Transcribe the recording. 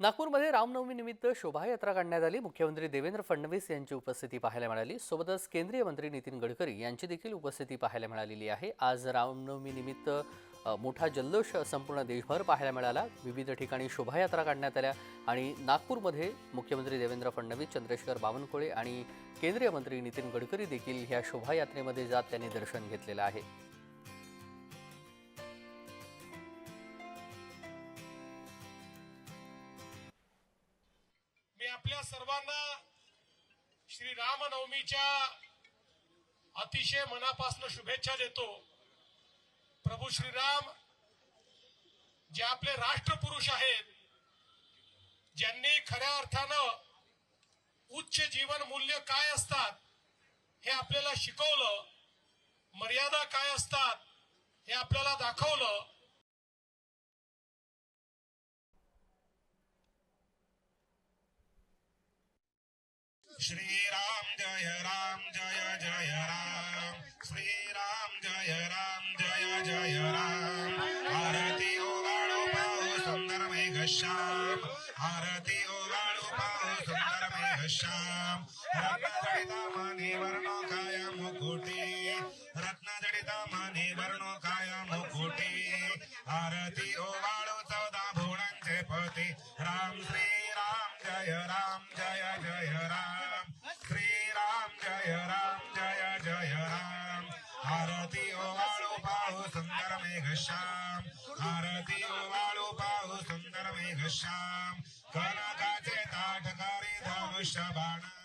नागपूरमध्ये रामनवमीनिमित्त शोभायात्रा काढण्यात आली. मुख्यमंत्री देवेंद्र फडणवीस यांची उपस्थिती पाहायला मिळाली. सोबतच केंद्रीय मंत्री नितीन गडकरी यांची देखील उपस्थिती पाहायला मिळालेली आहे. आज रामनवमीनिमित्त मोठा जल्लोष संपूर्ण देशभर पाहायला मिळाला. विविध ठिकाणी शोभायात्रा काढण्यात आल्या आणि नागपूरमध्ये मुख्यमंत्री देवेंद्र फडणवीस चंद्रशेखर बावनकुळे आणि केंद्रीय मंत्री नितीन गडकरी देखील ह्या शोभायात्रेमध्ये जात त्यांनी दर्शन घेतलेलं आहे. आपल्या सर्वांना श्री रामनवमीच्या अतिशय मनापासून शुभेच्छा देतो. प्रभू श्रीराम जे आपले राष्ट्रपुरुष आहेत ज्यांनी खऱ्या अर्थानं उच्च जीवन मूल्य काय असतात हे आपल्याला शिकवलं मर्यादा काय असतात हे आपल्याला दाखवलं श्रीराम जय राम जय जय राम। श्रीराम जय राम जय जय राम। आरती ओ वाळू पाहू सुंदर मेघ श्याम। आरती ओ वाळू पाहू सुंदर मेघ श्याम। रत्नजडिता माने वर्णो काय मुकुटी। रत्नजडिता माने वर्णो काय मुकुटी। आरती ओ वाळू चौदा भुवनांचे पती। राम श्री राम जय राम जय जय राम। जय राम जय जय राम। आरती ओ वाळू पाहू सुंदर मेघ श्याम। आरती ओ वाळू पाहू सुंदर मेघ श्याम। कनकाचे ताटकारी धनुष्य बाणा